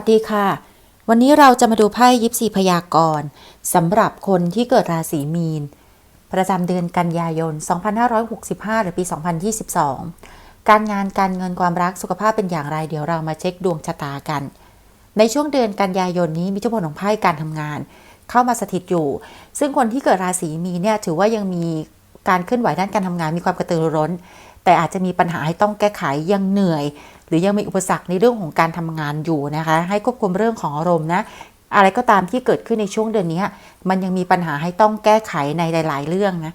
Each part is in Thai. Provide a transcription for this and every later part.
วัสดีค่ะ วันนี้เราจะมาดูไพ่ยิปซีพยากรณ์สำหรับคนที่เกิดราศีมีน ประจำเดือนกันยายน 2565 หรือปี 2022 การงานการเงินความรักสุขภาพเป็นอย่างไร เดี๋ยวเรามาเช็คดวงชะตากัน ในช่วงเดือนกันยายนนี้มีเจ้าผลของไพ่การทำงาน เข้ามาสถิตอยู่ ซึ่งคนที่เกิดราศีมีนเนี่ยถือว่ายังมีการเคลื่อนไหวด้านการทำงานมีความกระตือรือร้น แต่อาจจะมีปัญหาให้ต้องแก้ไขยังเหนื่อย หรือยังมีอุปสรรคในเรื่องของการทำงานอยู่นะคะ ให้ควบคุมเรื่องของอารมณ์นะอะไรก็ตามที่เกิดขึ้นในช่วงเดือนนี้ มันยังมีปัญหาให้ต้องแก้ไขในหลาย ๆ เรื่องนะ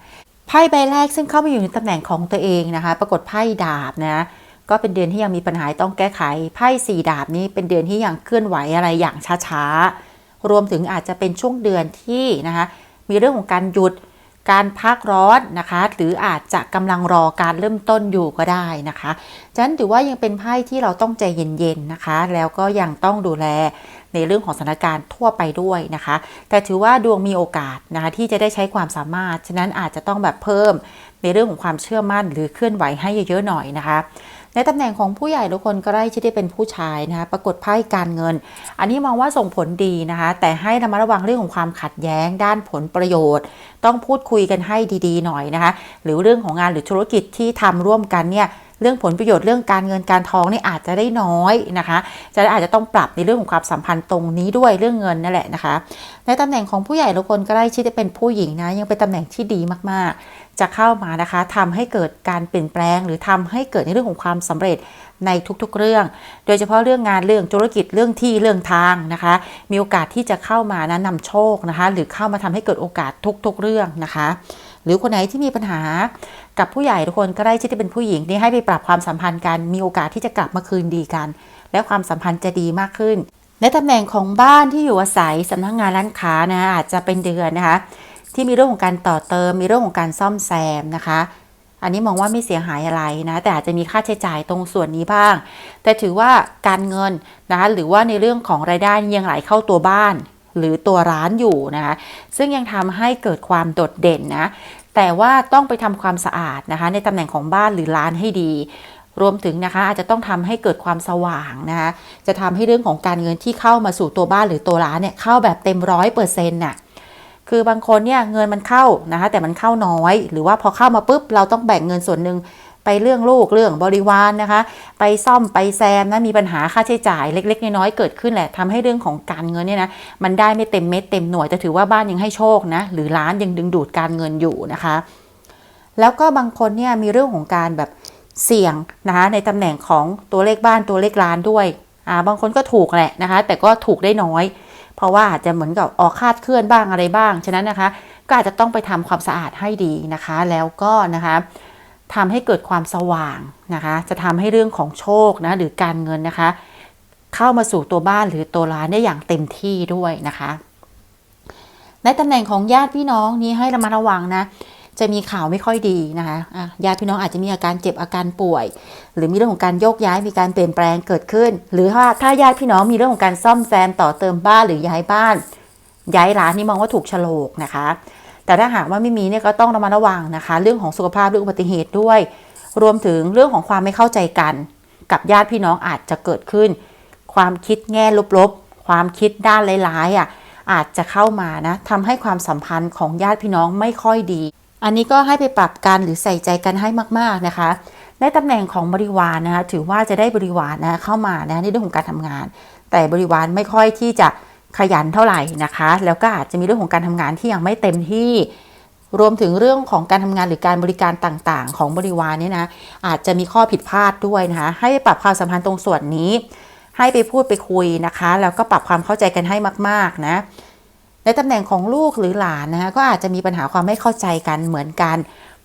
ไพ่ใบแรกซึ่งเข้ามาอยู่ในตำแหน่งของตัวเองนะคะ ปรากฏไพ่ดาบนะก็เป็นเดือนที่ยังมีปัญหาต้องแก้ไขไพ่สี่ดาบนี้เป็นเดือนที่ยังเคลื่อนไหวอะไรอย่างช้าๆรวมถึงอาจจะเป็นช่วงเดือนที่นะคะมีเรื่องของการหยุด การพักร้อนนะคะ หรืออาจจะกำลังรอการเริ่มต้นอยู่ก็ได้นะคะฉะนั้นถือว่ายังเป็นไพ่ที่เราต้องใจเย็นๆนะคะ แล้วก็ยังต้องดูแลในเรื่องของสถานการณ์ทั่วไปด้วยนะคะ แต่ถือว่าดวงมีโอกาสนะคะที่จะได้ใช้ความสามารถ ฉะนั้นอาจจะต้องแบบเพิ่มในเรื่องของความเชื่อมั่น หรือเคลื่อนไหวให้เยอะๆหน่อยนะคะ ในตำแหน่งของผู้ใหญ่ทุกคนก็ได้ที่ได้เป็นผู้ชายนะคะปรากฏไพ่การเงิน อันนี้มองว่าส่งผลดีนะคะ แต่ให้ระมัดระวังเรื่องของความขัดแย้ง ด้านผลประโยชน์ ต้องพูดคุยกันให้ดีๆ หน่อยนะคะ หรือเรื่องของงานหรือธุรกิจที่ทำร่วมกันเนี่ยเรื่องผลประโยชน์เรื่องการเงินการทองนี่อาจจะได้น้อยนะคะ จะอาจจะต้องปรับในเรื่องของความสัมพันธ์ตรงนี้ด้วยเรื่องเงินนั่นแหละนะคะ ในตำแหน่งของผู้ใหญ่ทุกคนก็ได้ที่ได้เป็นผู้หญิงนะยังเป็นตำแหน่งที่ดีมากๆ จะเข้ามานะคะทำให้เกิดการเปลี่ยนแปลง หรือทำให้เกิดในเรื่องของความสำเร็จในทุกๆเรื่อง โดยเฉพาะเรื่องงานเรื่องธุรกิจเรื่องที่เรื่องทางนะคะ มีโอกาสที่จะเข้ามานะนำโชคนะคะ หรือเข้ามาทำให้เกิดโอกาสทุกๆเรื่องนะคะ หรือคนไหนที่มีปัญหากับผู้ใหญ่ทุกคนก็ได้ที่จะเป็นผู้หญิงนี่ให้ไปปรับความสัมพันธ์กันมีโอกาสที่จะกลับมาคืนดีกัน และความสัมพันธ์จะดีมากขึ้นในตำแหน่งของบ้านที่อยู่อาศัยสำนักงานร้านค้านะอาจจะเป็นเดือนนะคะ ที่มีเรื่องของการต่อเติม มีเรื่องของการซ่อมแซมนะคะ อันนี้มองว่าไม่เสียหายอะไรนะ แต่อาจจะมีค่าใช้จ่ายตรงส่วนนี้บ้าง แต่ถือว่าการเงินนะคะหรือว่าในเรื่องของรายได้ยังไหลเข้าตัวบ้าน หรือตัวร้านอยู่นะคะซึ่งยังทำให้เกิดความโดดเด่นนะแต่ว่าต้องไปทำความสะอาดนะคะ ในตำแหน่งของบ้านหรือร้านให้ดีรวมถึงนะคะอาจจะต้องทำให้เกิดความสว่างนะคะจะทำให้เรื่องของการเงินที่เข้ามาสู่ตัวบ้านหรือตัวร้านเนี่ยเข้าแบบเต็มร้อยเปอร์เซ็นต์น่ะ คือบางคนเนี่ยเงินมันเข้านะคะแต่มันเข้าน้อย หรือว่าพอเข้ามาปุ๊บเราต้องแบ่งเงินส่วนหนึ่งไปเรื่องลูกเรื่องบริวารนนะคะ ไปซ่อมไปแซมนะมีปัญหาค่าใช้จ่ายเล็ก ๆ น้อยๆเกิดขึ้นแหละทำให้เรื่องของการเงินเนี่ยนะมันได้ไม่เต็มเม็ดเต็มหน่วยแต่ถือว่าบ้านยังให้โชคนะหรือร้านยังดึงดูดการเงินอยู่นะคะ แล้วก็บางคนเนี่ยมีเรื่องของการแบบเสี่ยงนะคะในตำแหน่งของตัวเลขบ้านตัวเลขร้านด้วยอ่าบางคนก็ถูกแหละนะคะ แต่ก็ถูกได้น้อย เพราะว่าอาจจะเหมือนกับออกคาดเคลื่อนบ้างอะไรบ้าง ฉะนั้นนะคะ ก็อาจจะต้องไปทำความสะอาดให้ดีนะคะ แล้วก็นะคะทำให้เกิดความสว่างนะคะ จะทำให้เรื่องของโชคนะหรือการเงินนะคะ เข้ามาสู่ตัวบ้านหรือตัวร้านได้อย่างเต็มที่ด้วยนะคะ ในตำแหน่งของญาติพี่น้องนี้ให้ระมัดระวังนะ จะมีข่าวไม่ค่อยดีนะคะญาติพี่น้องอาจจะมีอาการเจ็บอาการป่วย หรือมีเรื่องของการโยกย้ายมีการเปลี่ยนแปลงเกิดขึ้น หรือถ้าถ้าญาติพี่น้องมีเรื่องของการซ่อมแซมต่อเติมบ้านหรือย้ายบ้าน ย้ายร้านนี่มองว่าถูกฉลกนะคะ แต่ถ้าหากว่าไม่มีเนี่ยก็ต้องระมัดระวังนะคะ เรื่องของสุขภาพเรื่องอุบัติเหตุด้วย รวมถึงเรื่องของความไม่เข้าใจกัน กับญาติพี่น้องอาจจะเกิดขึ้น ความคิดแง่ลบๆ ความคิดด้านร้ายๆอะอาจจะเข้ามานะทำให้ความสัมพันธ์ของญาติพี่น้องไม่ค่อยดี อันนี้ก็ให้ไปปรับกันหรือใส่ใจกันให้มาก ๆ นะคะในตำแหน่งของบริวารนะคะถือว่าจะได้บริวารนะเข้ามานะในเรื่องของการทำงาน แต่บริวารไม่ค่อยที่จะขยันเท่าไหร่นะคะ แล้วก็อาจจะมีเรื่องของการทำงานที่ยังไม่เต็มที่ รวมถึงเรื่องของการทำงานหรือการบริการต่างๆ ของบริวารเนี่ยนะอาจจะมีข้อผิดพลาดด้วยนะคะให้ปรับความสัมพันธ์ตรงส่วนนี้ ให้ไปพูดไปคุยนะคะ แล้วก็ปรับความเข้าใจกันให้มาก ๆ นะ ในตำแหน่งของลูกหรือหลานนะคะก็อาจจะมีปัญหาความไม่เข้าใจกันเหมือนกัน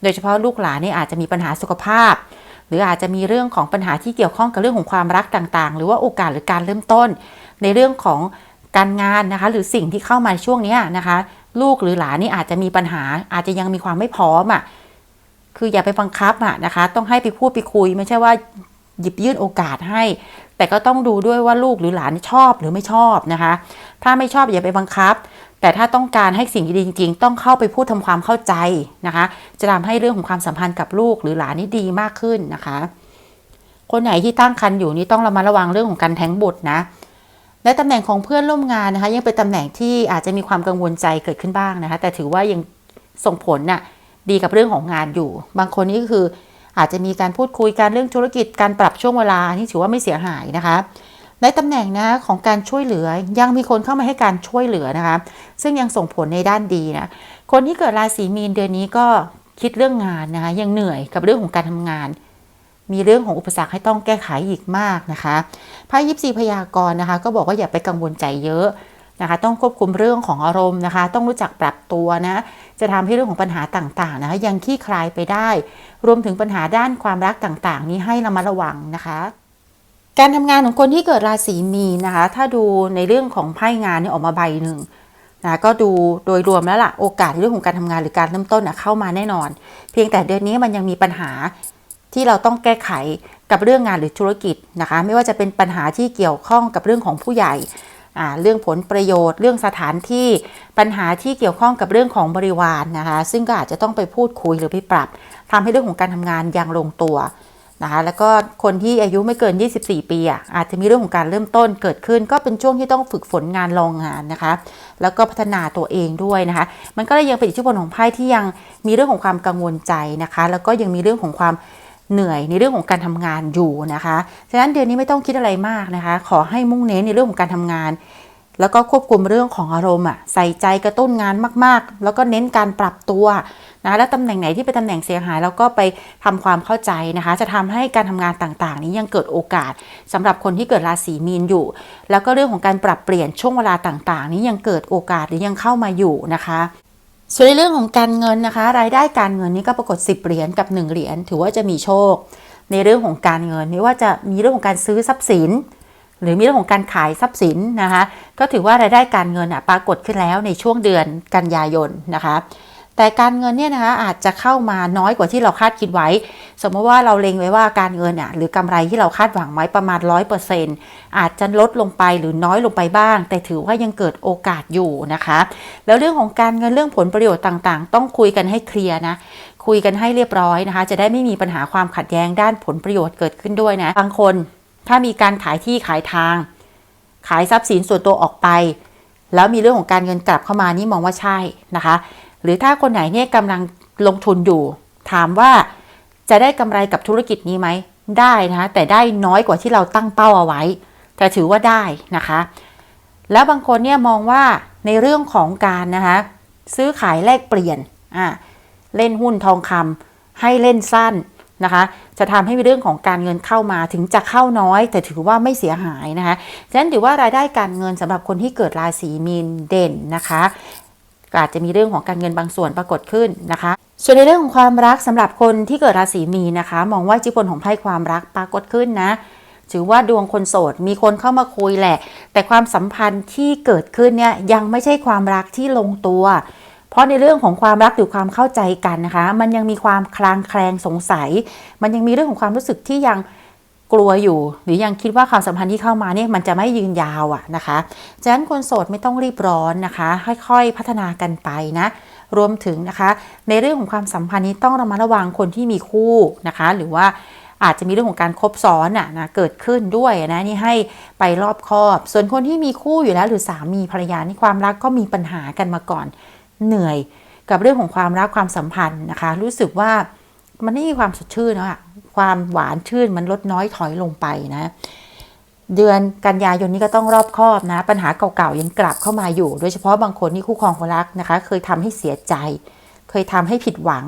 โดยเฉพาะลูกหลานนี่อาจจะมีปัญหาสุขภาพ หรืออาจจะมีเรื่องของปัญหาที่เกี่ยวข้องกับเรื่องของความรักต่างๆ หรือว่าโอกาสหรือการเริ่มต้น ในเรื่องของการงานนะคะ หรือสิ่งที่เข้ามาช่วงนี้นะคะ ลูกหรือหลานนี่อาจจะมีปัญหา อาจจะยังมีความไม่พร้อมอะคืออย่าไปบังคับอะนะคะ ต้องให้ไปพูดไปคุย ไม่ใช่ว่าหยิบยื่นโอกาสให้ แต่ก็ต้องดูด้วยว่าลูกหรือหลานชอบหรือไม่ชอบนะคะ ถ้าไม่ชอบอย่าไปบังคับ แต่ถ้าต้องการให้สิ่งดีจริง ๆ ต้องเข้าไปพูดทำความเข้าใจนะคะ จะทำให้เรื่องของความสัมพันธ์กับลูกหรือหลานนี่ดีมากขึ้นนะคะ คนไหนที่ตั้งครรภ์อยู่นี่ต้องระมัดระวังเรื่องของการแท้งบุตรนะ และตำแหน่งของเพื่อนร่วมงานนะคะ ยังเป็นตำแหน่งที่อาจจะมีความกังวลใจเกิดขึ้นบ้างนะคะ แต่ถือว่ายังส่งผลน่ะดีกับเรื่องของงานอยู่ บางคนนี่ก็คืออาจจะมีการพูดคุยการเรื่องธุรกิจการปรับช่วงเวลาที่ถือว่าไม่เสียหายนะคะ ในตำแหน่งนะของการช่วยเหลือยังมีคนเข้ามาให้การช่วยเหลือนะคะ ซึ่งยังส่งผลในด้านดีนะ คนที่เกิดราศีมีนเดือนนี้ก็คิดเรื่องงานนะคะยังเหนื่อยกับเรื่องของการทำงาน มีเรื่องของอุปสรรคให้ต้องแก้ไขอีกมากนะคะไพ่ยิปซีพยากรณ์นะคะ ก็บอกว่าอย่าไปกังวลใจเยอะนะคะ ต้องควบคุมเรื่องของอารมณ์นะคะ ต้องรู้จักปรับตัวนะจะทำให้เรื่องของปัญหาต่างๆนะคะยังขี้คลายไปได้ รวมถึงปัญหาด้านความรักต่างๆ นี้ให้ระมัดระวังนะคะ การทำงานของคนที่เกิดราศีมีนนะคะ ถ้าดูในเรื่องของไพ่งานเนี่ยออกมาใบหนึ่งนะก็ดูโดยรวมแล้วล่ะโอกาสเรื่องของการทำงานหรือการเริ่มต้นนะเข้ามาแน่นอน เพียงแต่เดือนนี้มันยังมีปัญหาที่เราต้องแก้ไขกับเรื่องงานหรือธุรกิจนะคะ ไม่ว่าจะเป็นปัญหาที่เกี่ยวข้องกับเรื่องของผู้ใหญ่เรื่องผลประโยชน์ เรื่องสถานที่ปัญหาที่เกี่ยวข้องกับเรื่องของบริวารนนะคะ ซึ่งก็อาจจะต้องไปพูดคุยหรือไปปรับทำให้เรื่องของการทำงานยังลงตัว นะคะแล้วก็คนที่อายุไม่เกิน 24 ปีอะอาจจะมีเรื่องของการเริ่มต้นเกิดขึ้น ก็เป็นช่วงที่ต้องฝึกฝนงานลองงานนะคะ แล้วก็พัฒนาตัวเองด้วยนะคะ มันก็เลยยังเป็นอิทธิพลของไพ่ที่ยังมีเรื่องของความกังวลใจนะคะ แล้วก็ยังมีเรื่องของความเหนื่อยในเรื่องของการทำงานอยู่นะคะ ฉะนั้นเดือนนี้ไม่ต้องคิดอะไรมากนะคะ ขอให้มุ่งเน้นในเรื่องของการทำงาน แล้วก็ควบคุมเรื่องของอารมณ์อะใส่ใจกระตุ้นงานมากๆ แล้วก็เน้นการปรับตัวนะแล้วตำแหน่งไหนที่เป็นตำแหน่งเสียหายแล้วก็ไปทำความเข้าใจนะคะ จะทำให้การทำงานต่างๆ นี้ยังเกิดโอกาสสำหรับคนที่เกิดราศีมีนอยู่ แล้วก็เรื่องของการปรับเปลี่ยนช่วงเวลาต่างๆ นี้ยังเกิดโอกาสหรือยังเข้ามาอยู่นะคะส่วนในเรื่องของการเงินนะคะ รายได้การเงินนี่ก็ปรากฏ 10 เหรียญกับ 1 เหรียญถือว่าจะมีโชค ในเรื่องของการเงินไม่ว่าจะมีเรื่องของการซื้อทรัพย์สิน หรือมีเรื่องของการขายทรัพย์สินนะคะ ก็ถือว่ารายได้การเงินอะปรากฏขึ้นแล้วในช่วงเดือนกันยายนนะคะ แต่การเงินเนี่ยนะคะอาจจะเข้ามาน้อยกว่าที่เราคาดคิดไว้ สมมติว่าเราเล็งไว้ว่าการเงินอะหรือกำไรที่เราคาดหวังไว้ประมาณ 100%อาจจะลดลงไปหรือน้อยลงไปบ้าง แต่ถือว่ายังเกิดโอกาสอยู่นะคะ แล้วเรื่องของการเงินเรื่องผลประโยชน์ต่างๆ ต้องคุยกันให้เคลียร์นะคุยกันให้เรียบร้อยนะคะ จะได้ไม่มีปัญหาความขัดแย้งด้านผลประโยชน์เกิดขึ้นด้วยนะบางคน ถ้ามีการขายที่ขายทาง ขายทรัพย์สินส่วนตัวออกไป แล้วมีเรื่องของการเงินกลับเข้ามานี่มองว่าใช่นะคะ หรือถ้าคนไหนเนี่ยกำลังลงทุนอยู่ ถามว่าจะได้กำไรกับธุรกิจนี้ไหมได้นะคะแต่ได้น้อยกว่าที่เราตั้งเป้าเอาไว้ แต่ถือว่าได้นะคะ แล้วบางคนเนี่ยมองว่าในเรื่องของการนะคะซื้อขายแลกเปลี่ยนอ่าเล่นหุ้นทองคำให้เล่นสั้น นะคะ จะทำให้มีเรื่องของการเงินเข้ามาถึงจะเข้าน้อย แต่ถือว่าไม่เสียหายนะคะฉะนั้นถือว่ารายได้การเงินสำหรับคนที่เกิดราศีมีนเด่นนะคะอาจจะมีเรื่องของการเงินบางส่วนปรากฏขึ้นนะคะ ส่วนในเรื่องของความรักสำหรับคนที่เกิดราศีมีนนะคะ มองว่าอิทธิพลของไพ่ความรักปรากฏขึ้นนะถือว่าดวงคนโสดมีคนเข้ามาคุยแหละ แต่ความสัมพันธ์ที่เกิดขึ้นเนี่ยยังไม่ใช่ความรักที่ลงตัว เพราะในเรื่องของความรักหรือความเข้าใจกันนะคะ มันยังมีความคลางแคลงสงสัย มันยังมีเรื่องของความรู้สึกที่ยังกลัวอยู่ หรือยังคิดว่าความสัมพันธ์ที่เข้ามาเนี่ยมันจะไม่ยืนยาวอะนะคะฉะนั้นคนโสดไม่ต้องรีบร้อนนะคะ ค่อยๆพัฒนากันไปนะ รวมถึงนะคะ ในเรื่องของความสัมพันธ์นี้ต้องระมัดระวังคนที่มีคู่นะคะ หรือว่าอาจจะมีเรื่องของการคบซ้อนอะนะเกิดขึ้นด้วยนะนี่ให้ไปรอบคอบ ส่วนคนที่มีคู่อยู่แล้วหรือสามีภรรยานี่ความรักก็มีปัญหากันมาก่อน เหนื่อยกับเรื่องของความรักความสัมพันธ์นะคะ รู้สึกว่ามันไม่มีความสดชื่นแล้วอะความหวานชื่นมันลดน้อยถอยลงไปนะ เดือนกันยายนนี้ก็ต้องรอบคอบนะ ปัญหาเก่าๆยังกลับเข้ามาอยู่ โดยเฉพาะบางคนที่คู่ครองคนรักนะคะ เคยทำให้เสียใจ เคยทำให้ผิดหวัง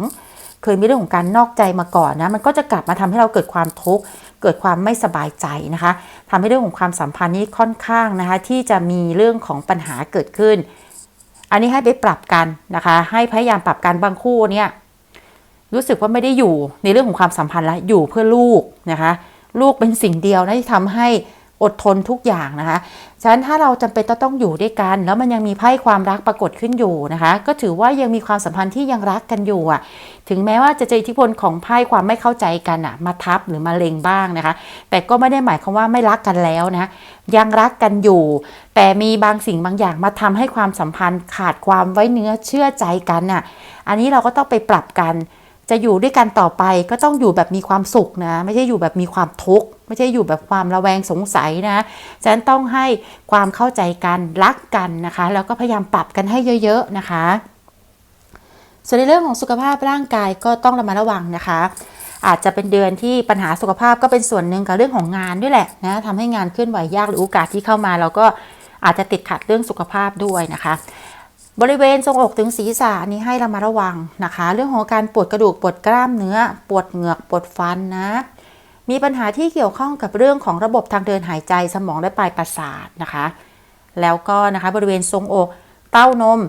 เคยมีเรื่องของการนอกใจมาก่อนนะ มันก็จะกลับมาทำให้เราเกิดความทุกข์เกิดความไม่สบายใจนะคะทำให้เรื่องของความสัมพันธ์นี้ค่อนข้างนะคะ ที่จะมีเรื่องของปัญหาเกิดขึ้น อันนี้ให้ไปปรับกันนะคะ ให้พยายามปรับกันบางคู่เนี่ยรู้สึกว่าไม่ได้อยู่ในเรื่องของความสัมพันธ์แล้วอยู่เพื่อลูกนะคะ ลูกเป็นสิ่งเดียวนะที่ทำให้ อดทนทุกอย่างนะคะฉะนั้นถ้าเราจำเป็นต้องต้องอยู่ด้วยกัน แล้วมันยังมีไพ่ความรักปรากฏขึ้นอยู่นะคะ ก็ถือว่ายังมีความสัมพันธ์ที่ยังรักกันอยู่อะ ถึงแม้ว่าจะเจออิทธิพลของไพ่ความไม่เข้าใจกันอะ มาทับหรือมาเลงบ้างนะคะ แต่ก็ไม่ได้หมายความว่าไม่รักกันแล้วนะ ยังรักกันอยู่ แต่มีบางสิ่งบางอย่างมาทำให้ความสัมพันธ์ขาดความไว้เนื้อเชื่อใจกันอะ อันนี้เราก็ต้องไปปรับกัน จะอยู่ด้วยกันต่อไปก็ต้องอยู่แบบมีความสุขนะ ไม่ใช่อยู่แบบมีความทุกข์ไม่ใช่อยู่แบบความระแวงสงสัยนะฉะนั้นต้องให้ความเข้าใจกันรักกันนะคะ แล้วก็พยายามปรับกันให้เยอะ ๆนะคะ ส่วนในเรื่องของสุขภาพร่างกายก็ต้องระมัดระวังนะคะ อาจจะเป็นเดือนที่ปัญหาสุขภาพก็เป็นส่วนหนึ่งกับเรื่องของงานด้วยแหละนะทำให้งานเคลื่อนไหวยากหรือโอกาสที่เข้ามาเราก็อาจจะติดขัดเรื่องสุขภาพด้วยนะคะ บริเวณทรงอกถึงศีรษะอันนี้ให้เรามาระวังนะคะ เรื่องของการปวดกระดูกปวดกล้ามเนื้อ ปวดเหงือกปวดฟันนะ มีปัญหาที่เกี่ยวข้องกับเรื่องของระบบทางเดินหายใจสมองและปลายประสาทนะคะ แล้วก็นะคะบริเวณทรงอกเต้านม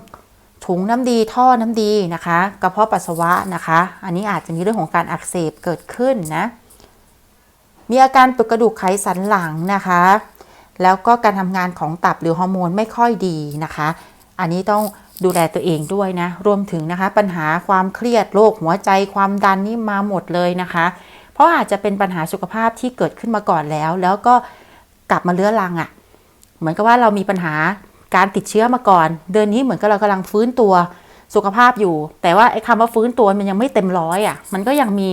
ถุงน้ำดีท่อน้ำดีนะคะกระเพาะปัสสาวะนะคะ อันนี้อาจจะมีเรื่องของการอักเสบเกิดขึ้นนะมีอาการปวดกระดูกไขสันหลังนะคะ แล้วก็การทำงานของตับหรือฮอร์โมนไม่ค่อยดีนะคะ อันนี้ต้องดูแลตัวเองด้วยนะ รวมถึงนะคะ ปัญหาความเครียดโรคหัวใจความดันนี่มาหมดเลยนะคะ เพราะอาจจะเป็นปัญหาสุขภาพที่เกิดขึ้นมาก่อนแล้ว แล้วก็กลับมาเลื้อรังอะ่ะ เหมือนกับว่าเรามีปัญหาการติดเชื้อมาก่อน เดือนนี้เหมือนกับเรากำลังฟื้นตัวสุขภาพอยู่ แต่ว่าไอ้คำว่าฟื้นตัวมันยังไม่เต็มร้อยอะ่ะ มันก็ยังมี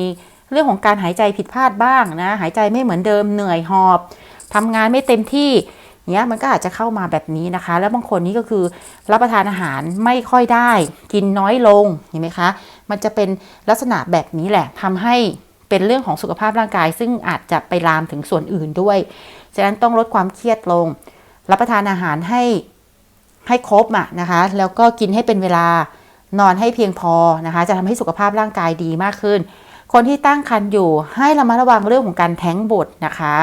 เรื่องของการหายใจผิดพลาดบ้างนะ หายใจไม่เหมือนเดิมเหนื่อยหอบทำงานไม่เต็มที่ เนี้ยมันก็อาจจะเข้ามาแบบนี้นะคะ แล้วบางคนนี่ก็คือรับประทานอาหารไม่ค่อยได้ กินน้อยลงเห็นไหมคะ มันจะเป็นลักษณะแบบนี้แหละทำให้เป็นเรื่องของสุขภาพร่างกาย ซึ่งอาจจะไปลามถึงส่วนอื่นด้วย ฉะนั้นต้องลดความเครียดลง รับประทานอาหารให้ให้ครบอะนะคะ แล้วก็กินให้เป็นเวลานอนให้เพียงพอนะคะ จะทำให้สุขภาพร่างกายดีมากขึ้น คนที่ตั้งครรภ์อยู่ให้ระมัดระวังเรื่องของการแท้งบทนะคะ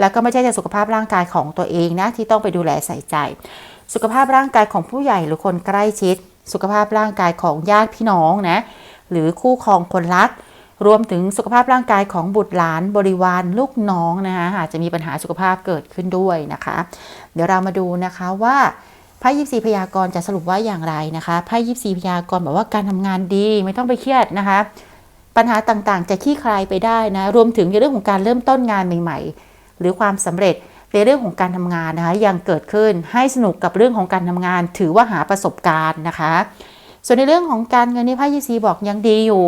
แล้วก็ไม่ใช่แต่สุขภาพร่างกายของตัวเองนะที่ต้องไปดูแลใส่ใจ สุขภาพร่างกายของผู้ใหญ่หรือคนใกล้ชิด สุขภาพร่างกายของญาติพี่น้องนะหรือคู่ครองคนรัก รวมถึงสุขภาพร่างกายของบุตรหลานบริวารลูกน้องนะคะอาจจะมีปัญหาสุขภาพเกิดขึ้นด้วยนะคะ เดี๋ยวเรามาดูนะคะว่าไพ่ยิปซีพยากรณ์จะสรุปว่าอย่างไรนะคะไพ่ยิปซีพยากรณ์บอกว่าการทำงานดีไม่ต้องไปเครียดนะคะ ปัญหาต่างๆ จะคลี่คลายไปได้นะ รวมถึงในเรื่องของการเริ่มต้นงานใหม่ ๆ หรือความสำเร็จในเรื่องของการทำงานนะคะ ยังเกิดขึ้นให้สนุกกับเรื่องของการทำงาน ถือว่าหาประสบการณ์นะคะ ส่วนในเรื่องของการเงินนี่ไพ่ยิปซีบอกยังดีอยู่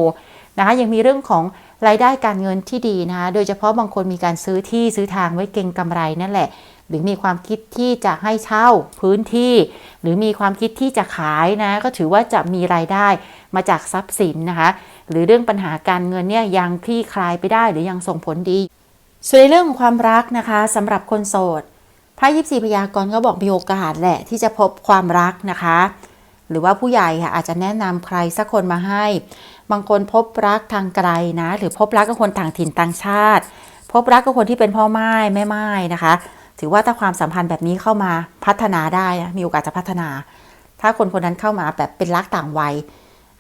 นะคะยังมีเรื่องของรายได้การเงินที่ดีนะคะโดยเฉพาะบางคนมีการซื้อที่ซื้อทางไว้เก็งกำไรนั่นแหละ หรือมีความคิดที่จะให้เช่าพื้นที่ หรือมีความคิดที่จะขายนะ ก็ถือว่าจะมีรายได้มาจากทรัพย์สินนะคะ หรือเรื่องปัญหาการเงินเนี่ยยังคลี่คลายไปได้หรือยังส่งผลดี ส่วนในเรื่องของความรักนะคะสำหรับคนโสดไพ่ยิปซีพยากรณ์ก็บอกมีโอกาสแหละที่จะพบความรักนะคะ หรือว่าผู้ใหญ่ค่ะอาจจะแนะนำใครสักคนมาให้ บางคนพบรักทางไกลนะ หรือพบรักกับคนต่างถิ่นต่างชาติ พบรักกับคนที่เป็นพ่อไม้แม่ไม้นะคะ ถือว่าถ้าความสัมพันธ์แบบนี้เข้ามาพัฒนาได้นะมีโอกาสจะพัฒนา ถ้าคนคนนั้นเข้ามาแบบเป็นรักต่างวัย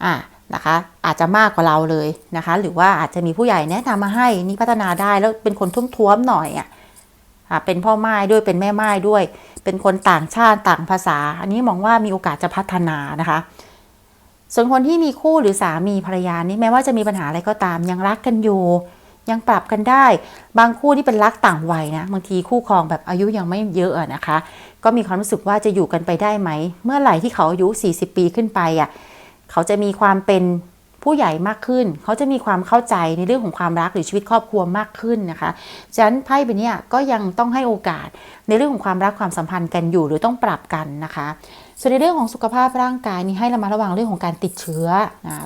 อะ นะคะ อาจจะมากกว่าเราเลยนะคะ หรือว่าอาจจะมีผู้ใหญ่แนะนำมาให้นี่พัฒนาได้แล้วเป็นคนทุ่มท้วมหน่อยอะเป็นพ่อไม้ด้วยเป็นแม่ไม้ด้วย เป็นคนต่างชาติต่างภาษา อันนี้มองว่ามีโอกาสจะพัฒนานะคะ ส่วนคนที่มีคู่หรือสามีภรรยานี่แม้ว่าจะมีปัญหาอะไรก็ตาม ยังรักกันอยู่ยังปรับกันได้ บางคู่ที่เป็นรักต่างวัยนะบางทีคู่ครองแบบอายุยังไม่เยอะอะนะคะ ก็มีความรู้สึกว่าจะอยู่กันไปได้ไหม เมื่อไหร่ที่เขาอายุ 40 ปีขึ้นไปอะ เขาจะมีความเป็นผู้ใหญ่มากขึ้น เขาจะมีความเข้าใจในเรื่องของความรักหรือชีวิตครอบครัวมากขึ้นนะคะ ฉะนั้นไพ่ใบนี้ก็ยังต้องให้โอกาสในเรื่องของความรักความสัมพันธ์กันอยู่หรือต้องปรับกันนะคะ ส่วนในเรื่องของสุขภาพร่างกายนี่ให้ระมัดระวังเรื่องของการติดเชื้อ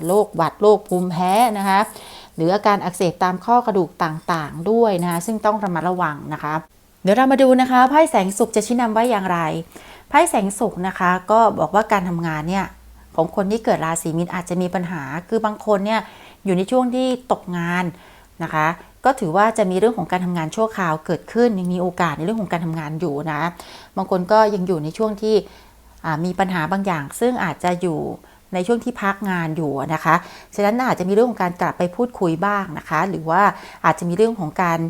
โรคหวัดโรคภูมิแพ้นะคะหรืออาการอักเสบตามข้อกระดูกต่างๆ ด้วยนะคะซึ่งต้องระมัดระวังนะคะ เดี๋ยวเรามาดูนะคะไพ่แสงสุขจะชี้นำไว้อย่างไรไพ่แสงสุขนะคะ ก็บอกว่าการทำงานเนี่ย ของคนที่เกิดราศีมีนอาจจะมีปัญหา คือบางคนเนี่ยอยู่ในช่วงที่ตกงานนะคะ ก็ถือว่าจะมีเรื่องของการทำงานชั่วคราวเกิดขึ้นยังมีโอกาสในเรื่องของการทำงานอยู่นะบางคนก็ยังอยู่ในช่วงที่มีปัญหาบางอย่าง ซึ่งอาจจะอยู่ในช่วงที่พักงานอยู่นะคะ ฉะนั้นอาจจะมีเรื่องของการกลับไปพูดคุยบ้างนะคะ หรือว่าอาจจะมีเรื่องของการ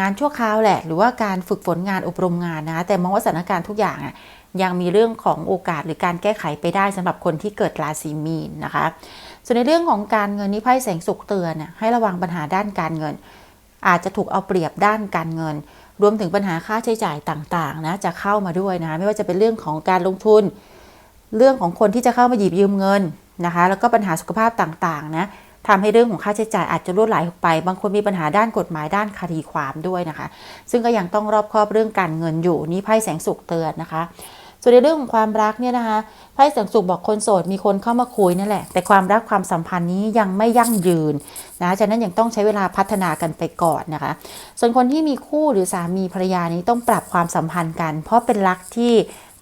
งานชั่วคราวแหละ หรือว่าการฝึกฝนงานอบรมงานนะ แต่มองว่าสถานการณ์ทุกอย่างอะ ยังมีเรื่องของโอกาสหรือการแก้ไขไปได้สำหรับคนที่เกิดราศีมีนนะคะ ส่วนในเรื่องของการเงินนี่ไพ่แสงสุกเตือนให้ระวังปัญหาด้านการเงิน อาจจะถูกเอาเปรียบด้านการเงิน รวมถึงปัญหาค่าใช้จ่ายต่างๆนะจะเข้ามาด้วยนะคะไม่ว่าจะเป็นเรื่องของการลงทุน เรื่องของคนที่จะเข้ามาหยิบยืมเงินนะคะ แล้วก็ปัญหาสุขภาพต่างๆนะทำให้เรื่องของค่าใช้จ่ายอาจจะลดไหลออกไป บางคนมีปัญหาด้านกฎหมายด้านคดีความด้วยนะคะ ซึ่งก็ยังต้องรอบคอบเรื่องการเงินอยู่นี่ไพ่แสงสุขเตือนนะคะ ส่วนในเรื่องของความรักเนี่ยนะคะไพ่แสงสุขบอกคนโสดมีคนเข้ามาคุยนั่นแหละ แต่ความรักความสัมพันธ์นี้ยังไม่ยั่งยืนนะฉะนั้นยังต้องใช้เวลาพัฒนากันไปก่อนนะคะ ส่วนคนที่มีคู่หรือสามีภรรยานี้ต้องปรับความสัมพันธ์กัน เพราะเป็นรักที่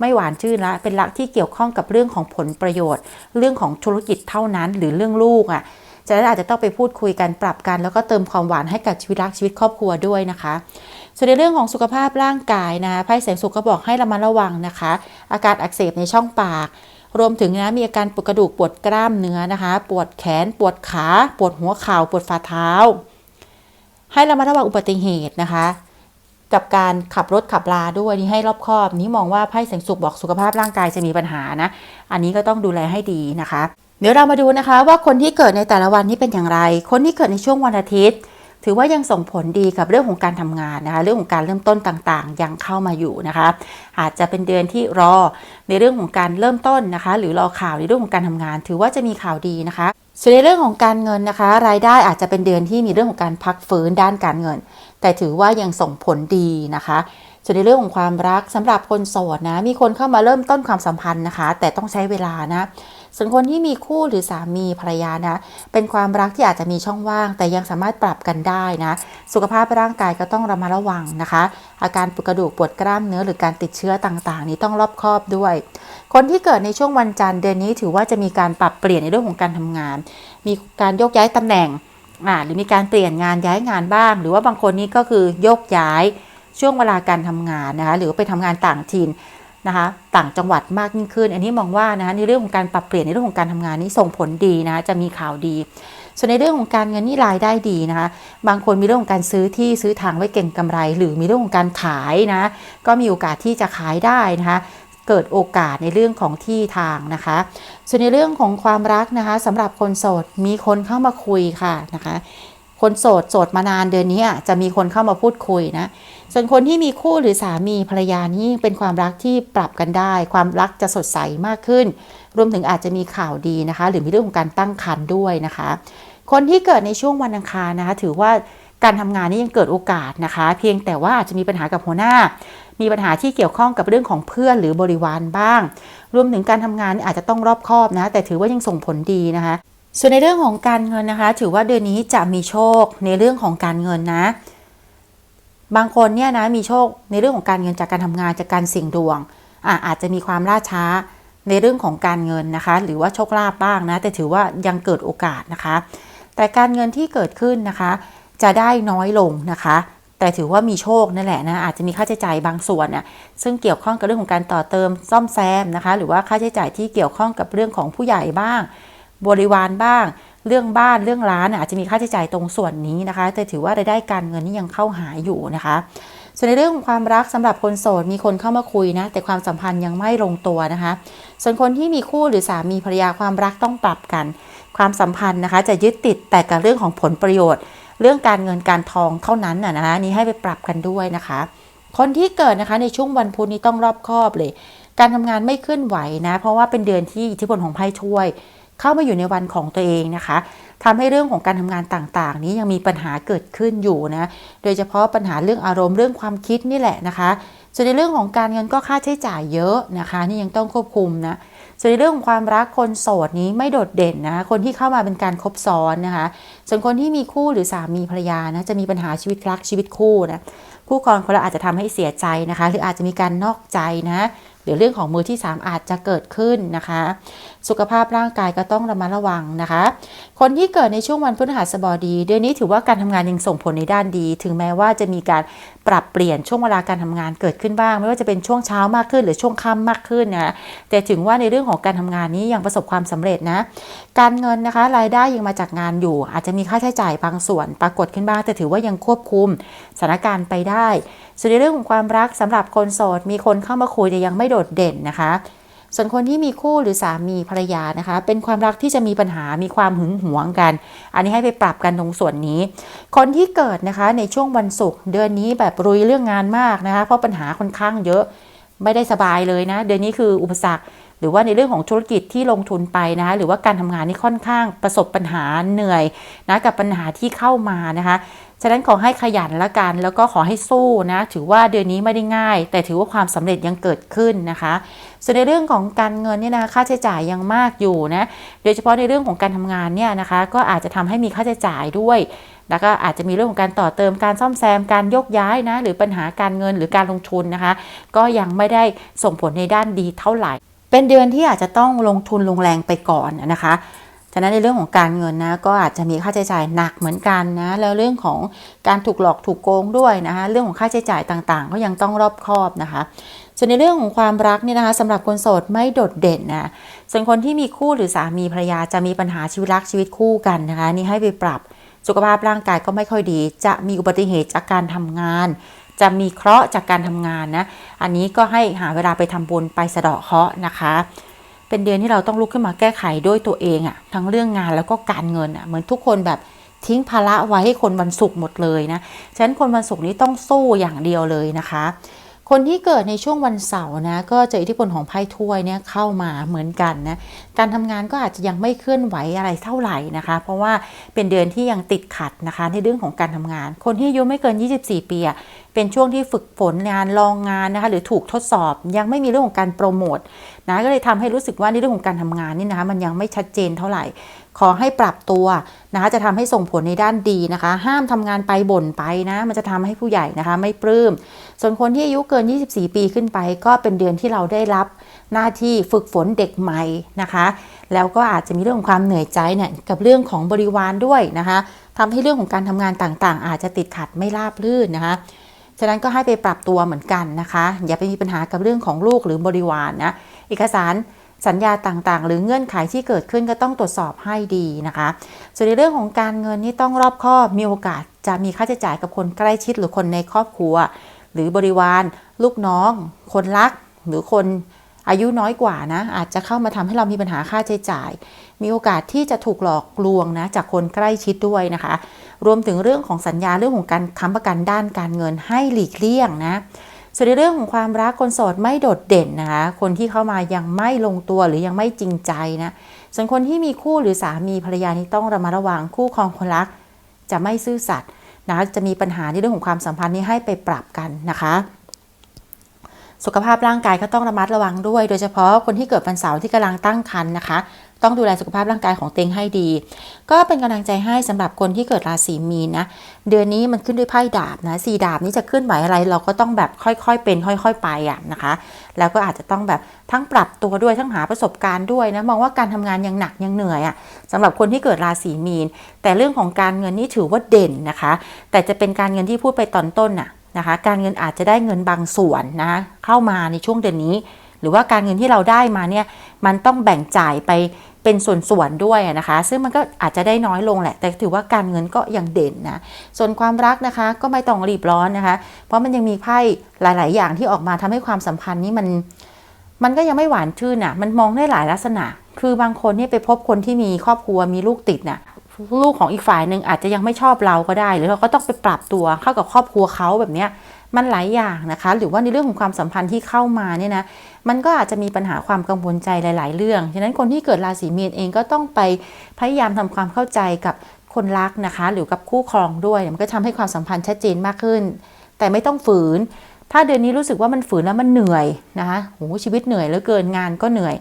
ไม่หวานชื่นละเป็นรักที่เกี่ยวข้องกับเรื่องของผลประโยชน์ เรื่องของธุรกิจเท่านั้น หรือเรื่องลูกอะฉะนั้นอาจจะต้องไปพูดคุยกันปรับกัน แล้วก็เติมความหวานให้กับชีวิตรักชีวิตครอบครัวด้วยนะคะ ส่วนในเรื่องของสุขภาพร่างกายนะไพ่แสงสุขก็บอกให้ระมัดระวังนะคะ อาการอักเสบในช่องปาก รวมถึงนะมีอาการปวดกระดูกปวดกล้ามเนื้อนะคะ ปวดแขน ปวดขา ปวดหัวเข่าปวดฝ่าเท้า ให้ระมัดระวังอุบัติเหตุนะคะ กับการขับรถขับลาด้วยนี่ให้รอบคอบ นี้มองว่าไพ่แสงสุขบอกสุขภาพร่างกายจะมีปัญหานะ อันนี้ก็ต้องดูแลให้ดีนะคะ เดี๋ยวเรามาดูนะคะว่าคนที่เกิดในแต่ละวันนี้เป็นอย่างไร คนที่เกิดในช่วงวันอาทิตย์ ถือว่ายังส่งผลดีกับเรื่องของการทำงานนะคะเรื่องของการเริ่มต้นต่างๆ ยังเข้ามาอยู่นะคะอาจจะเป็นเดือนที่รอในเรื่องของการเริ่มต้นนะคะ หรือรอข่าวในเรื่องของการทำงาน ถือว่าจะมีข่าวดีนะคะส่วนในเรื่องของการเงินนะคะ รายได้อาจจะเป็นเดือนที่มีเรื่องของการพักฟื้นด้านการเงิน แต่ถือว่ายังส่งผลดีนะคะส่วนในเรื่องของความรักสำหรับคนโสดนะมีคนเข้ามาเริ่มต้นความสัมพันธ์นะคะ แต่ต้องใช้เวลานะ ส่วนคนที่มีคู่หรือสามีภรรยานะ เป็นความรักที่อาจจะมีช่องว่าง แต่ยังสามารถปรับกันได้นะ สุขภาพร่างกายก็ต้องระมัดระวังนะคะ อาการปวดกระดูกปวดกล้ามเนื้อหรือการติดเชื้อต่างๆ นี้ต้องรอบคอบด้วย คนที่เกิดในช่วงวันจันทร์เดือนนี้ถือว่าจะมีการปรับเปลี่ยนในเรื่องของการทำงาน มีการโยกย้ายตำแหน่งหรือมีการเปลี่ยนงานย้ายงานบ้าง หรือว่าบางคนนี้ก็คือโยกย้ายช่วงเวลาการทำงานนะคะหรือไปทำงานต่างถิ่น นะคะต่างจังหวัดมากยิ่งขึ้น อันนี้มองว่านะคะในเรื่องของการปรับเปลี่ยนในเรื่องของการทำงานนี้ส่งผลดีนะจะมีข่าวดี ส่วนในเรื่องของการเงินนี่รายได้ดีนะคะบางคนมีเรื่องของการซื้อที่ซื้อทางไว้เก่งกำไร หรือมีเรื่องของการขายนะก็มีโอกาสที่จะขายได้นะคะเกิดโอกาสในเรื่องของที่ทางนะคะ ส่วนในเรื่องของความรักนะคะสำหรับคนโสดมีคนเข้ามาคุยค่ะนะคะ คนโสดโสดมานานเดือนนี้อะจะมีคนเข้ามาพูดคุยนะ ส่วนคนที่มีคู่หรือสามีภรรยานี่เป็นความรักที่ปรับกันได้ ความรักจะสดใสมากขึ้น รวมถึงอาจจะมีข่าวดีนะคะ หรือมีเรื่องของการตั้งครรภ์ด้วยนะคะ คนที่เกิดในช่วงวันอังคารนะคะ ถือว่าการทำงานนี่ยังเกิดโอกาสนะคะ เพียงแต่ว่าอาจจะมีปัญหากับหัวหน้า มีปัญหาที่เกี่ยวข้องกับเรื่องของเพื่อนหรือบริวารบ้าง รวมถึงการทำงานอาจจะต้องรอบคอบนะ แต่ถือว่ายังส่งผลดีนะคะ ส่วนในเรื่องของการเงินนะคะ ถือว่าเดือนนี้จะมีโชคในเรื่องของการเงินนะ บางคนเนี่ยนะมีโชคในเรื่องของการเงินจากการทำงานจากการเสี่ยงดวงออาจจะมีความล่าช้าในเรื่องของการเงินนะคะ หรือว่าโชคลาภบ้างนะ แต่ถือว่ายังเกิดโอกาสนะคะ แต่การเงินที่เกิดขึ้นนะคะ จะได้น้อยลงนะคะ แต่ถือว่ามีโชคนั่นแหละนะอาจจะมีค่าใช้จ่ายบางส่วนน่ะซึ่งเกี่ยวข้องกับเรื่องของการต่อเติมซ่อมแซมนะคะ หรือว่าค่าใช้จ่ายที่เกี่ยวข้องกับเรื่องของผู้ใหญ่บ้าง บริวารบ้าง เรื่องบ้านเรื่องร้านอาจจะมีค่าใช้จ่ายตรงส่วนนี้นะคะแต่ถือว่ารายได้การเงินนี่ยังเข้าหาอยู่นะคะ ส่วนในเรื่องของความรักสำหรับคนโสดมีคนเข้ามาคุยนะ แต่ความสัมพันธ์ยังไม่ลงตัวนะคะ ส่วนคนที่มีคู่หรือสามีภรรยาความรักต้องปรับกัน ความสัมพันธ์นะคะจะยึดติดแต่กับเรื่องของผลประโยชน์ เรื่องการเงินการทองเท่านั้นน่ะนะคะนี้ให้ไปปรับกันด้วยนะคะ คนที่เกิดนะคะในช่วงวันพุธนี้ต้องรอบคอบเลย การทำงานไม่ขึ้นไหวนะ เพราะว่าเป็นเดือนที่อิทธิพลของไพ่ช่วย เข้ามาอยู่ในวันของตัวเองนะคะทำให้เรื่องของการทำงานต่างๆ นี้ยังมีปัญหาเกิดขึ้นอยู่นะ โดยเฉพาะปัญหาเรื่องอารมณ์เรื่องความคิดนี่แหละนะคะส่วนในเรื่องของการเงินก็ค่าใช้จ่ายเยอะนะคะ นี่ยังต้องควบคุมนะส่วนในเรื่องของความรักคนโสดนี้ไม่โดดเด่นนะคนที่เข้ามาเป็นการคบซ้อนนะคะ ส่วนคนที่มีคู่หรือสามีภรรยานะจะมีปัญหาชีวิตรักชีวิตคู่นะคู่ครองคนละอาจจะทำให้เสียใจนะคะ หรืออาจจะมีการนอกใจนะ รือเรื่องของมือที่ 3 อาจจะเกิดขึ้นนะคะ สุขภาพร่างกายก็ต้องระมัดระวังนะคะ คนที่เกิดในช่วงวันพฤหัสบดี เดือนนี้ถือว่าการทำงานยังส่งผลในด้านดี ถึงแม้ว่าจะมีการ ปรับเปลี่ยนช่วงเวลาการทำงานเกิดขึ้นบ้าง ไม่ว่าจะเป็นช่วงเช้ามากขึ้นหรือช่วงค่ำมากขึ้นนะแต่ถึงว่าในเรื่องของการทำงานนี้ยังประสบความสำเร็จนะ การเงินนะคะรายได้ยังมาจากงานอยู่ อาจจะมีค่าใช้จ่ายบางส่วนปรากฏขึ้นบ้างแต่ถือว่ายังควบคุมสถานการณ์ไปได้ส่วนในเรื่องของความรักสำหรับคนโสดมีคนเข้ามาคุยแต่ยังไม่โดดเด่นนะคะ ส่วนคนที่มีคู่หรือสามีภรรยานะคะ เป็นความรักที่จะมีปัญหามีความหึงหวงกัน อันนี้ให้ไปปรับกันตรงส่วนนี้ คนที่เกิดนะคะในช่วงวันศุกร์เดือนนี้แบบรุยเรื่องงานมากนะคะ เพราะปัญหาค่อนข้างเยอะไม่ได้สบายเลยนะ เดือนนี้คืออุปสรรค หรือว่าในเรื่องของธุรกิจที่ลงทุนไปนะคะหรือว่าการทำงานนี่ค่อนข้างประสบปัญหาเหนื่อยนะกับปัญหาที่เข้ามานะคะฉะนั้นขอให้ขยันละกัน แล้วก็ขอให้สู้นะถือว่าเดือนนี้ไม่ได้ง่าย แต่ถือว่าความสำเร็จยังเกิดขึ้นนะคะส่วนในเรื่องของการเงินเนี่ยนะคะค่าใช้จ่ายยังมากอยู่นะโดยเฉพาะในเรื่องของการทำงานเนี่ยนะคะก็อาจจะทำให้มีค่าใช้จ่ายด้วย แล้วก็อาจจะมีเรื่องของการต่อเติมการซ่อมแซมการยกย้ายนะหรือปัญหาการเงินหรือการลงทุนนะคะ ก็ยังไม่ได้ส่งผลในด้านดีเท่าไหร่ เป็นเดือนที่อาจจะต้องลงทุนลงแรงไปก่อนนะคะฉะนั้นในเรื่องของการเงินนะก็อาจจะมีค่าใช้จ่ายหนักเหมือนกันนะแล้วเรื่องของการถูกหลอกถูกโกงด้วยนะคะเรื่องของค่าใช้จ่ายต่างๆ ก็ยังต้องรอบคอบนะคะ ส่วนในเรื่องของความรักเนี่ยนะคะสำหรับคนโสดไม่โดดเด่นนะส่วนคนที่มีคู่หรือสามีภรรยาจะมีปัญหาชีวิตรักชีวิตคู่กันนะคะนี่ให้ไปปรับสุขภาพร่างกายก็ไม่ค่อยดี จะมีอุบัติเหตุจากการทำงาน จะมีเคราะห์จากการทำงานนะ อันนี้ก็ให้หาเวลาไปทำบุญไปสะเดาะเคราะห์นะคะ เป็นเดือนที่เราต้องลุกขึ้นมาแก้ไขด้วยตัวเองอะทั้งเรื่องงานแล้วก็การเงินอะเหมือนทุกคนแบบทิ้งภาระไว้ให้คนวันศุกร์หมดเลยนะ ฉะนั้นคนวันศุกร์นี้ต้องสู้อย่างเดียวเลยนะคะ คนที่เกิดในช่วงวันเสาร์นะก็จออิทธิพลของไพ่ถ้วยเนี่ยเข้ามาเหมือนกันนะการทำงานก็อาจจะยังไม่เคลื่อนไหวอะไรเท่าไหร่นะคะ เพราะว่าเป็นเดือนที่ยังติดขัดนะคะในเรื่องของการทำงาน คนที่อายุไม่เกิน 24 ปีอะเป็นช่วงที่ฝึกฝนงานลองงานนะคะหรือถูกทดสอบยังไม่มีเรื่องของการโปรโมทนะก็เลยทำให้รู้สึกว่าในเรื่องของการทำงานนี่นะคะมันยังไม่ชัดเจนเท่าไหร่ ขอให้ปรับตัวนะคะจะทำให้ส่งผลในด้านดีนะคะ ห้ามทำงานไปบ่นไปนะ มันจะทำให้ผู้ใหญ่นะคะ ไม่ปลื้ม ส่วนคนที่อายุเกิน 24 ปีขึ้นไป ก็เป็นเดือนที่เราได้รับหน้าที่ฝึกฝนเด็กใหม่นะคะ แล้วก็อาจจะมีเรื่องของความเหนื่อยใจเนี่ยกับเรื่องของบริวารด้วยนะคะทำให้เรื่องของการทำงานต่างๆ อาจจะติดขัดไม่ราบรื่นนะคะฉะนั้นก็ให้ไปปรับตัวเหมือนกันนะคะ อย่าไปมีปัญหากับเรื่องของลูกหรือบริวารนะเอกสาร สัญญาต่างๆ หรือเงื่อนไขที่เกิดขึ้นก็ต้องตรวจสอบให้ดีนะคะ ส่วนในเรื่องของการเงินนี่ต้องรอบคอบมีโอกาสจะมีค่าใช้จ่ายกับคนใกล้ชิดหรือคนในครอบครัว หรือบริวาร ลูกน้อง คนรัก หรือคนอายุน้อยกว่านะ อาจจะเข้ามาทำให้เรามีปัญหาค่าใช้จ่าย มีโอกาสที่จะถูกหลอกลวงนะจากคนใกล้ชิดด้วยนะคะ รวมถึงเรื่องของสัญญาเรื่องของการค้ำประกันด้านการเงินให้หลีกเลี่ยงนะ ส่วนในเรื่องของความรักคนโสดไม่โดดเด่นนะคะ คนที่เข้ามายังไม่ลงตัวหรือยังไม่จริงใจนะ ส่วนคนที่มีคู่หรือสามีภรรยานี่ต้องระมัดระวังคู่ครองคนรัก จะไม่ซื่อสัตย์นะจะมีปัญหาในเรื่องของความสัมพันธ์นี้ให้ไปปรับกันนะคะ สุขภาพร่างกายก็ต้องระมัดระวังด้วย โดยเฉพาะคนที่เกิดวันเสาร์ที่กำลังตั้งครรภ์นะคะ ต้องดูแลสุขภาพร่างกายของเต็งให้ดี ก็เป็นกำลังใจให้สำหรับคนที่เกิดราศีมีนนะ เดือนนี้มันขึ้นด้วยไพ่ดาบนะสี่ดาบนี้จะเคลื่อนไหวอะไร เราก็ต้องแบบค่อยๆเป็น ค่อย ๆ ไปอะนะคะ แล้วก็อาจจะต้องแบบทั้งปรับตัวด้วยทั้งหาประสบการณ์ด้วยนะมองว่าการทำงานยังหนักยังเหนื่อยอะสำหรับคนที่เกิดราศีมีน แต่เรื่องของการเงินนี่ถือว่าเด่นนะคะ แต่จะเป็นการเงินที่พูดไปตอนต้นน่ะนะคะการเงินอาจจะได้เงินบางส่วนนะเข้ามาในช่วงเดือนนี้ หรือว่าการเงินที่เราได้มาเนี่ยมันต้องแบ่งจ่ายไป เป็นส่วนๆด้วยนะคะ ซึ่งมันก็อาจจะได้น้อยลงแหละ แต่ถือว่าการเงินก็ยังเด่นนะ ส่วนความรักนะคะก็ไม่ต้องรีบร้อนนะคะ เพราะมันยังมีไพ่หลาย ๆ อย่างที่ออกมาทำให้ความสัมพันธ์นี้มัน มันก็ยังไม่หวานชื่นอะ มันมองได้หลายลักษณะ คือบางคนเนี่ยไปพบคนที่มีครอบครัวมีลูกติดน่ะลูกของอีกฝ่ายหนึ่งอาจจะยังไม่ชอบเราก็ได้ หรือเราก็ต้องไปปรับตัวเข้ากับครอบครัวเขาแบบเนี้ย มันหลายอย่างนะคะ หรือว่าในเรื่องของความสัมพันธ์ที่เข้ามาเนี่ยนะมันก็อาจจะมีปัญหาความกังวลใจหลาย ๆ เรื่องฉะนั้นคนที่เกิดราศีมีนเองก็ต้องไปพยายามทำความเข้าใจกับคนรักนะคะ หรือกับคู่ครองด้วยมันก็ทำให้ความสัมพันธ์ชัดเจนมากขึ้น แต่ไม่ต้องฝืน ถ้าเดือนนี้รู้สึกว่ามันฝืนแล้วมันเหนื่อยนะคะโหชีวิตเหนื่อยเหลือเกินงานก็เหนื่อย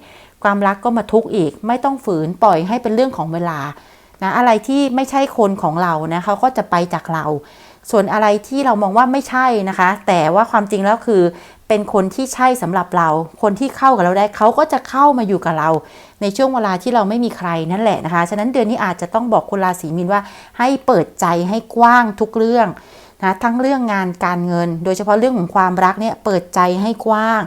ความรักก็มาทุกข์อีก ไม่ต้องฝืนปล่อยให้เป็นเรื่องของเวลานะอะไรที่ไม่ใช่คนของเรานะเขาก็จะไปจากเรา ส่วนอะไรที่เรามองว่าไม่ใช่นะคะ แต่ว่าความจริงแล้วคือเป็นคนที่ใช่สำหรับเรา คนที่เข้ากับเราได้เขาก็จะเข้ามาอยู่กับเรา ในช่วงเวลาที่เราไม่มีใครนั่นแหละนะคะ ฉะนั้นเดือนนี้อาจจะต้องบอกคุณราศีมีนว่า ให้เปิดใจให้กว้างทุกเรื่องนะทั้งเรื่องงานการเงิน โดยเฉพาะเรื่องของความรักเนี่ยเปิดใจให้กว้าง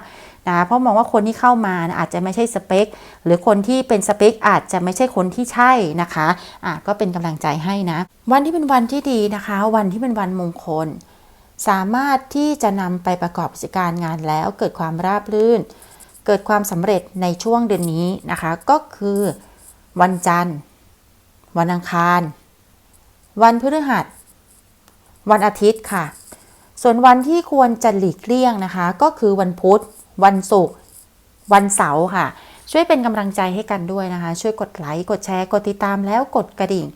นะเพราะมองว่าคนที่เข้ามานะอาจจะไม่ใช่สเปค หรือคนที่เป็นสเปค อาจจะไม่ใช่คนที่ใช่นะคะอะก็เป็นกำลังใจให้นะ วันที่เป็นวันที่ดีนะคะ วันที่เป็นวันมงคล สามารถที่จะนำไปประกอบกิจการงานแล้วเกิดความราบรื่น เกิดความสำเร็จในช่วงเดือนนี้นะคะ ก็คือวันจันทร์ วันอังคาร วันพฤหัส วันอาทิตย์ค่ะ ส่วนวันที่ควรจะหลีกเลี่ยงนะคะ ก็คือวันพุธ วันศุกร์วันเสาร์ค่ะ ช่วยเป็นกำลังใจให้กันด้วยนะคะ ช่วยกดไลค์กดแชร์กดติดตามแล้วกดกระดิ่ง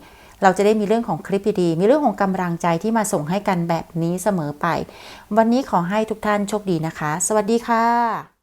เราจะได้มีเรื่องของคลิปดีๆมีเรื่องของกำลังใจที่มาส่งให้กันแบบนี้เสมอไป วันนี้ขอให้ทุกท่านโชคดีนะคะ สวัสดีค่ะ